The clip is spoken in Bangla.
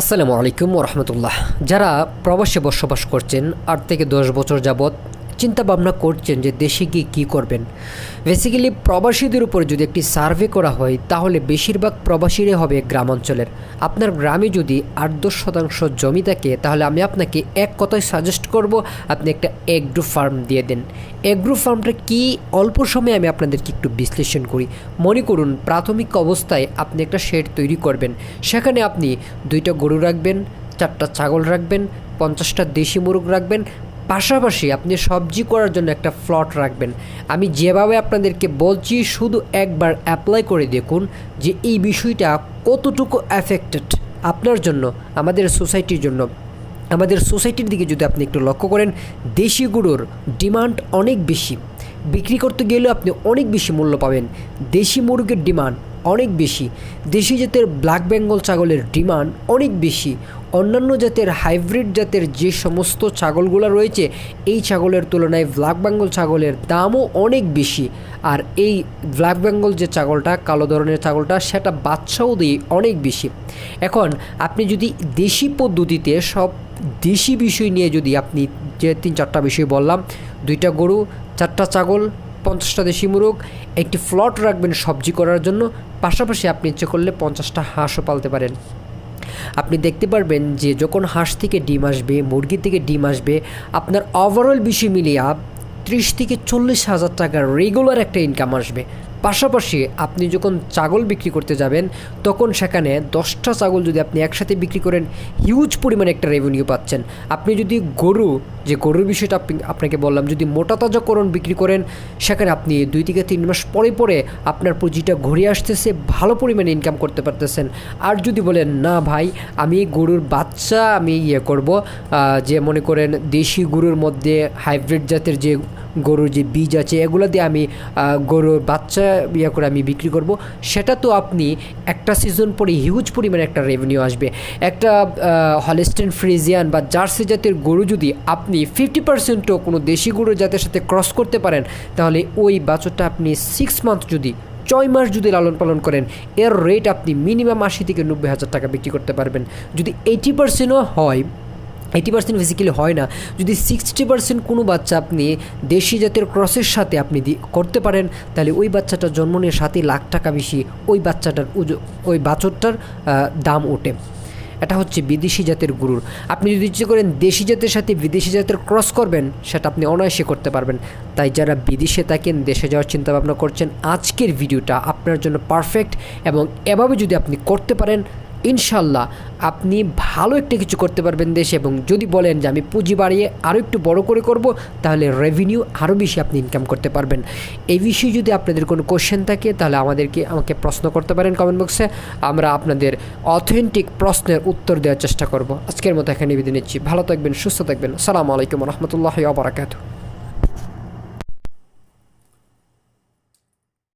আসসালামু আলাইকুম রহমতুল্লাহ। যারা প্রবাসে বসবাস করছেন আট থেকে দশ বছর যাবৎ চিন্তা ভাবনা করছেন যে দেশে গিয়ে কী করবেন। বেসিক্যালি প্রবাসীদের উপর যদি একটি সার্ভে করা হয়, তাহলে বেশিরভাগ প্রবাসীরাই হবে গ্রামাঞ্চলের। আপনার গ্রামে যদি আট দশ শতাংশ জমি থাকে, তাহলে আমি আপনাকে এক কথায় সাজেস্ট করব, আপনি একটা এগ্রো ফার্ম দিয়ে দেন। এগ্রো ফার্মটা কি? অল্প সময়ে আমি আপনাদেরকে একটু বিশ্লেষণ করি। মনে করুন, প্রাথমিক অবস্থায় আপনি একটা শেড তৈরি করবেন। সেখানে আপনি দুইটা গরু রাখবেন, চারটা ছাগল রাখবেন, পঞ্চাশটা দেশি মুরগ রাখবেন পাশাপাশি আপনি সবজি করার জন্য একটা ফ্লট রাখবেন। আমি যেভাবে আপনাদেরকে বলছি, শুধু একবার অ্যাপ্লাই করে দেখুন যে এই বিষয়টা কতটুকু অ্যাফেক্টেড আপনার জন্য, আমাদের সোসাইটির জন্য। আমাদের সোসাইটির দিকে যদি আপনি একটু লক্ষ্য করেন, দেশি গুঁড়োর ডিমান্ড অনেক বেশি। বিক্রি করতে গেলেও আপনি অনেক বেশি মূল্য পাবেন। দেশি মুরগের ডিমান্ড অনেক বেশি। দেশি জাতের ব্ল্যাক বেঙ্গল ছাগলের ডিমান্ড অনেক বেশি। অন্যান্য জাতের হাইব্রিড জাতের যে সমস্ত ছাগলগুলো রয়েছে, এই ছাগলের তুলনায় ব্ল্যাক বেঙ্গল ছাগলের দামও অনেক বেশি। আর এই ব্ল্যাক বেঙ্গল যে ছাগলটা, কালো ধরনের ছাগলটা, সেটা বাচ্চাও দেয় অনেক বেশি। এখন আপনি যদি দেশি পদ্ধতিতে সব দেশি বিষয় নিয়ে যদি আপনি যে তিন চারটা বিষয় বললাম, দুইটা গরু, চারটা ছাগল পঞ্চাশটা দেশি মুরগ, একটি ফ্লট রাখবেন সবজি করার জন্য, পাশাপাশি আপনি ইচ্ছে করলে পঞ্চাশটা হাঁসও পালতে পারেন। আপনি দেখতে পারবেন যে যখন হাঁস থেকে ডিম আসবে, মুরগি থেকে ডিম আসবে, আপনার ওভারঅল বিষয় মিলিয়ে ত্রিশ থেকে চল্লিশ হাজার টাকার রেগুলার একটা ইনকাম আসবে। পাশাপাশি আপনি যখন ছাগল বিক্রি করতে যাবেন, তখন সেখানে দশটা ছাগল যদি আপনি একসাথে বিক্রি করেন হিউজ পরিমাণে একটা রেভিনিউ পাচ্ছেন। আপনি যদি গরু যে গরুর বিষয়টা আপনাকে বললাম, যদি মোটা তাজাকরণ বিক্রি করেন, সেখানে আপনি দুই থেকে তিন মাস পরে পরে আপনার পুঁজিটা ঘুরে আসতেছে, ভালো পরিমাণে ইনকাম করতে পারতেছেন। আর যদি বলেন, না ভাই, আমি গরুর বাচ্চা, আমি ইয়ে করব। যে মনে করেন, দেশি গরুর মধ্যে হাইব্রিড জাতের যে গরুর যে বীজ আছে, এগুলো দিয়ে আমি গরুর বাচ্চা ইয়ে করে আমি বিক্রি করব। সেটা তো আপনি একটা সিজন পরে হিউজ পরিমাণে একটা রেভিনিউ আসবে। একটা হলিস্টেন ফ্রিজিয়ান বা জার্সি জাতের গরু যদি আপনি ফিফটি পার্সেন্টও কোনো দেশি গরুর জাতের সাথে ক্রস করতে পারেন, তাহলে ওই বাছরটা আপনি সিক্স মান্থ যদি, ছয় মাস যদি লালন পালন করেন, এর রেট আপনি মিনিমাম আশি থেকে নব্বই হাজার টাকা বিক্রি করতে পারবেন। যদি এইটি পার্সেন্টও হয় এইটি পার্সেন্ট বেসিক্যালি হয় না, যদি সিক্সটি পার্সেন্ট কোনো বাচ্চা আপনি দেশি জাতের ক্রসের সাথে আপনি করতে পারেন, তাহলে ওই বাচ্চাটা জন্ম নিয়ে সাতই লাখ টাকা বেশি ওই বাচ্চাটার ওই বাছরটার দাম ওঠে। এটা হচ্ছে বিদেশি জাতের গরুর। আপনি যদি ইচ্ছে করেন দেশি জাতের সাথে বিদেশি জাতের ক্রস করবেন, সেটা আপনি অনায়াসে করতে পারবেন। তাই যারা বিদেশে থাকেন, দেশে যাওয়ার চিন্তা ভাবনা করছেন, আজকের ভিডিওটা আপনার জন্য পারফেক্ট এবং এভাবে যদি আপনি করতে পারেন ইনশাল্লাহ আপনি ভালো একটা কিছু করতে পারবেন দেশে এবং যদি বলেন যে আমি পুঁজি বাড়িয়ে আরও একটু বড় করে করব, তাহলে রেভিনিউ আরও বেশি আপনি ইনকাম করতে পারবেন। এই বিষয়ে যদি আপনাদের কোনো কোশ্চেন থাকে, তাহলে আমাদেরকে, আমাকে প্রশ্ন করতে পারেন কমেন্ট বক্সে আমরা আপনাদের অথেন্টিক প্রশ্নের উত্তর দেওয়ার চেষ্টা করব। আজকের মতো এখানে বিদায় নিচ্ছি। ভালো থাকবেন, সুস্থ থাকবেন। সালামু আলাইকুম রহমতুল্লাহ আবরাকাতু